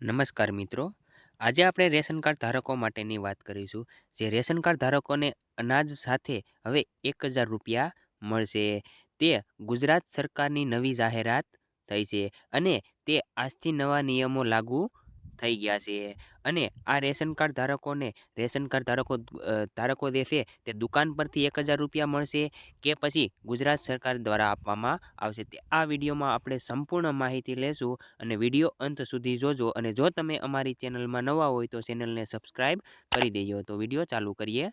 નમસ્કાર મિત્રો. આજે આપણે રેશન કાર્ડ ધારકો માટેની વાત કરીશું. જે રેશન કાર્ડ ધારકોને અનાજ સાથે હવે એક હજાર રૂપિયા મળશે. તે ગુજરાત સરકારની નવી જાહેરાત થઈ છે અને તે આજથી નવા નિયમો લાગુ થઈ ગયા છે. અને આ રેશન કાર્ડ ધારકોને, રેશન કાર્ડ ધારકો ધારકો દેશે તે દુકાન પરથી એક હજાર રૂપિયા મળશે કે પછી ગુજરાત સરકાર દ્વારા આપવામાં આવશે. તે આ વિડીયોમાં આપણે સંપૂર્ણ માહિતી લેશું અને વીડિયો અંત સુધી જોજો. અને જો તમે અમારી ચેનલમાં નવા હોય તો ચેનલને સબસ્ક્રાઈબ કરી દેજો. તો વીડિયો ચાલુ કરીએ.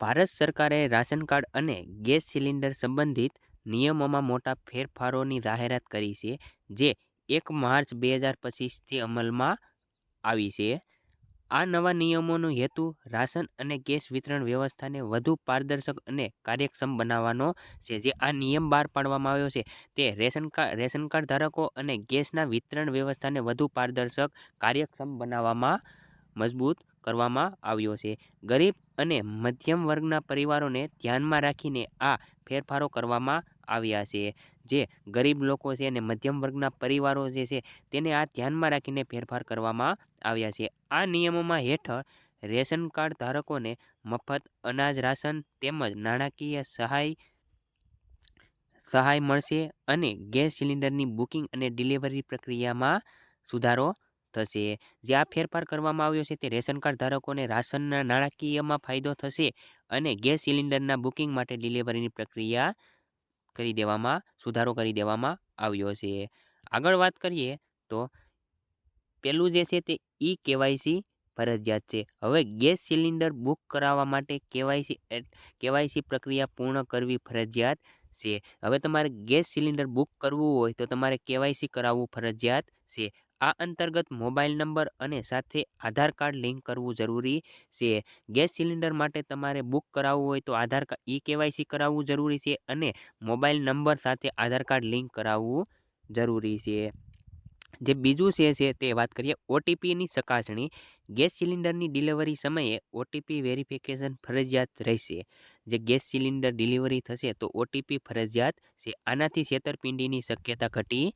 ભારત સરકારે રાશન કાર્ડ અને ગેસ સિલિન્ડર સંબંધિત નિયમોમાં મોટા ફેરફારોની જાહેરાત કરી છે, જે એક માર્ચ બે હજાર પચીસથી અમલમાં આવી છે. આ નવા નિયમોનો હેતુ રાશન અને ગેસ વિતરણ વ્યવસ્થાને વધુ પારદર્શક અને કાર્યક્ષમ બનાવવાનો છે. જે આ નિયમ બહાર પાડવામાં આવ્યો છે તે રેશન કાર્ડ રેશન કાર્ડ ધારકો અને ગેસના વિતરણ વ્યવસ્થાને વધુ પારદર્શક, કાર્યક્ષમ બનાવવામાં મજબૂત કરવામાં આવ્યો છે. ગરીબ અને મધ્યમ વર્ગના પરિવારોને ધ્યાનમાં રાખીને આ ફેરફારો કરવામાં આવ્યા છે. જે ગરીબ લોકો છે અને મધ્યમ વર્ગના પરિવારો જે છે, તેને આ ધ્યાનમાં રાખીને ફેરફાર કરવામાં આવ્યા છે. આ નિયમોમાં હેઠળ રેશન કાર્ડ ધારકોને મફત અનાજ, રાશન તેમજ નાણાકીય સહાય સહાય મળશે અને ગેસ સિલિન્ડરની બુકિંગ અને ડિલિવરી પ્રક્રિયામાં સુધારો થશે. જે આ ફેરફાર કરવામાં આવ્યો છે તે રેશન કાર્ડ ધારકોને રાશનના નાણાકીયમાં ફાયદો થશે અને ગેસ સિલિન્ડરના બુકિંગ માટે ડિલિવરીની પ્રક્રિયા કરી દેવામાં, સુધારો કરી દેવામાં આવ્યો છે. આગળ વાત કરીએ તો પેલું જે છે તે ઈ કેવાયસી ફરજિયાત છે. હવે ગેસ સિલિન્ડર બુક કરાવવા માટે કેવાયસી કેવાયસી પ્રક્રિયા પૂર્ણ કરવી ફરજિયાત છે. હવે તમારે ગેસ સિલિન્ડર બુક કરવું હોય તો તમારે કેવાયસી કરાવવું ફરજિયાત છે. આ અંતર્ગત મોબાઈલ નંબર અને સાથે આધાર કાર્ડ લિંક કરવું જરૂરી છે. ગેસ સિલિન્ડર માટે તમારે બુક કરાવવું હોય તો આધાર કાર્ડ ઈ કેવાયસી કરાવવું જરૂરી છે અને મોબાઈલ નંબર સાથે આધાર કાર્ડ લિંક કરાવવું જરૂરી છે. જે બીજું છે છે તે વાત કરીએ ઓટીપીની ચકાસણી. ગેસ સિલિન્ડરની ડિલિવરી સમયે ઓટીપી વેરિફિકેશન ફરજિયાત રહેશે. જે ગેસ સિલિન્ડર ડિલિવરી થશે તો ઓટીપી ફરજિયાત છે. આનાથી છેતરપિંડીની શક્યતા ઘટી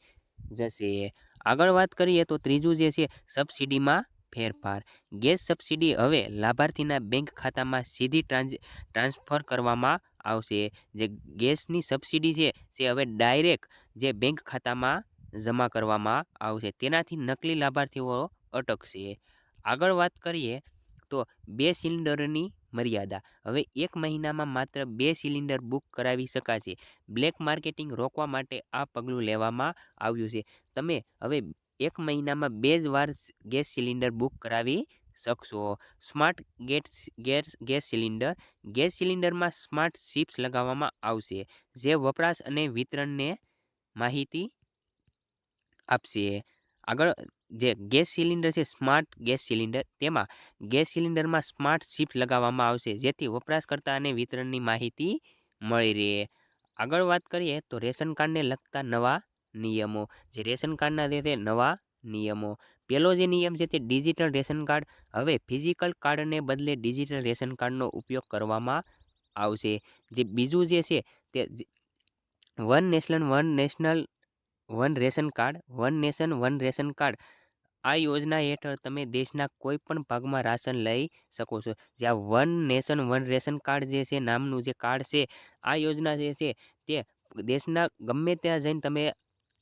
જશે. આગળ વાત કરીએ તો ત્રીજું જે છે, સબસિડીમાં ફેરફાર. ગેસ સબસિડી હવે લાભાર્થીના બેંક ખાતામાં સીધી ટ્રાન્સ ટ્રાન્સફર કરવામાં આવશે. જે ગેસની સબસિડી છે, તે હવે ડાયરેક્ટ જે બેંક ખાતામાં જમા કરવામાં આવશે. તેનાથી નકલી લાભાર્થીઓ અટકશે. આગળ વાત કરીએ તો બે સિલિન્ડરની મર્યાદા. હવે એક મહિનામાં માત્ર બે સિલિન્ડર બુક કરાવી શકાશે. બ્લેક માર્કેટિંગ રોકવા માટે આ પગલું લેવામાં આવ્યું છે. તમે હવે એક મહિનામાં બે જ વાર ગેસ સિલિન્ડર બુક કરાવી શકશો. Smart gas gas gas cylinder. Gas સિલિન્ડરમાં smart chips લગાવવામાં આવશે, જે વપરાશ અને વિતરણને માહિતી આપશે. આગળ જે ગેસ સિલિન્ડર છે, સ્માર્ટ ગેસ સિલિન્ડર, તેમાં ગેસ સિલિન્ડરમાં સ્માર્ટ શિફ્ટ લગાવવામાં આવશે, જેથી વપરાશકર્તા અને વિતરણની માહિતી મળી રહે. આગળ વાત કરીએ તો રેશન કાર્ડને લગતા નવા નિયમો. જે રેશન કાર્ડના લીધે નવા નિયમો. પહેલો જે નિયમ છે તે ડિજિટલ રેશન કાર્ડ. હવે ફિઝિકલ કાર્ડને બદલે ડિજિટલ રેશન કાર્ડનો ઉપયોગ કરવામાં આવશે. જે બીજું જે છે તે one national one national one ration card. One nation one ration card. આ યોજના હેઠળ તમે દેશના કોઈ પણ ભાગમાં રાશન લઈ શકો છો. જ્યાં one nation, one ration card જે છે, નામનું જે કાર્ડ છે, આ યોજના જે છે, તે દેશના ગમે ત્યાં જઈને તમે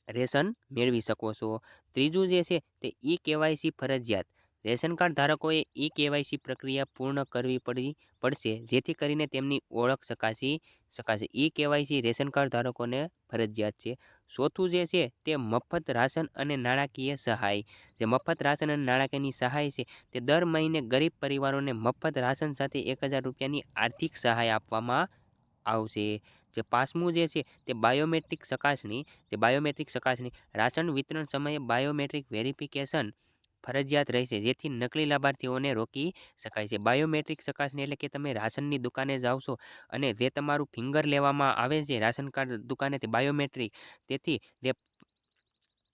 રેશન મેળવી શકો છો. ત્રીજું જે છે, તે ઈ કેવાયસી ફરજિયાત. રેશન કાર્ડ ધારકોએ ઈ કેવાયસી પ્રક્રિયા પૂર્ણ કરવી પડી, પડશે, જેથી કરીને તેમની ઓળખ શકાશી, શકાશે. ઈ કેવાયસી રેશન કાર્ડ ધારકોને ફરજિયાત છે. ચોથું જે છે તે મફત રાશન અને નાણાકીય સહાય. જે મફત રાશન અને નાણાકીયની સહાય છે તે દર મહિને ગરીબ પરિવારોને મફત રાશન સાથે એક હજાર રૂપિયાની આર્થિક સહાય આપવામાં આવશે. જે પાંચમું જે છે તે બાયોમેટ્રિક ચકાસણી. જે બાયોમેટ્રિક ચકાસણી, રાશન વિતરણ સમયે બાયોમેટ્રિક વેરિફિકેશન ફરજિયાત રહેશે, જેથી નકલી લાભાર્થીઓને રોકી શકાય છે. બાયોમેટ્રિક ચકાસણી એટલે કે તમે રાશનની દુકાને જાઓ છો અને જે તમારું ફિંગર લેવામાં આવે છે, રાશન કાર્ડ દુકાનેથી બાયોમેટ્રિક તેથી જે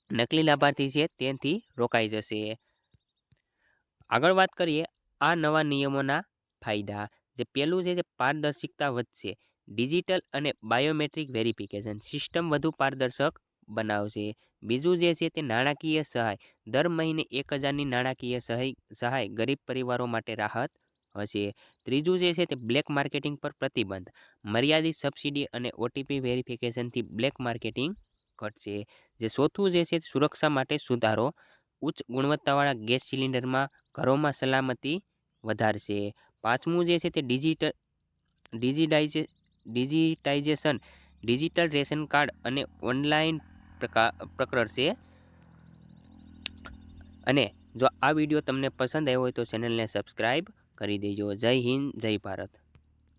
નકલી લાભાર્થી છે તેથી રોકાઈ જશે. આગળ વાત કરીએ આ નવા નિયમોના ફાયદા. જે પહેલું છે જે પારદર્શિકતા વધશે, ડિજિટલ અને બાયોમેટ્રિક વેરિફિકેશન. સિસ્ટમ વધુ પારદર્શક બનાવશે બીજું જે છે તે નાણાકીય સહાય. દર મહિને એક હજારની નાણાકીય સહાય સહાય ગરીબ પરિવારો માટે રાહત હશે. ત્રીજું જે છે તે બ્લેક માર્કેટિંગ પર પ્રતિબંધ. મર્યાદિત સબસિડી અને ઓટીપી વેરિફિકેશનથી બ્લેક માર્કેટિંગ ઘટશે. જે ચોથું જે છે સુરક્ષા માટે સુધારો. ઉચ્ચ ગુણવત્તાવાળા ગેસ સિલિન્ડરમાં ઘરોમાં સલામતી વધારશે. પાંચમું જે છે તે digital digitise, digitisation, digital ration card અને ઓનલાઈન પ્રકા પ્રકરણશે અને જો આ વીડિયો તમને પસંદ આવ્યો હોય તો ચેનલને સબસ્ક્રાઈબ કરી દેજો. જય હિન્દ, જય ભારત.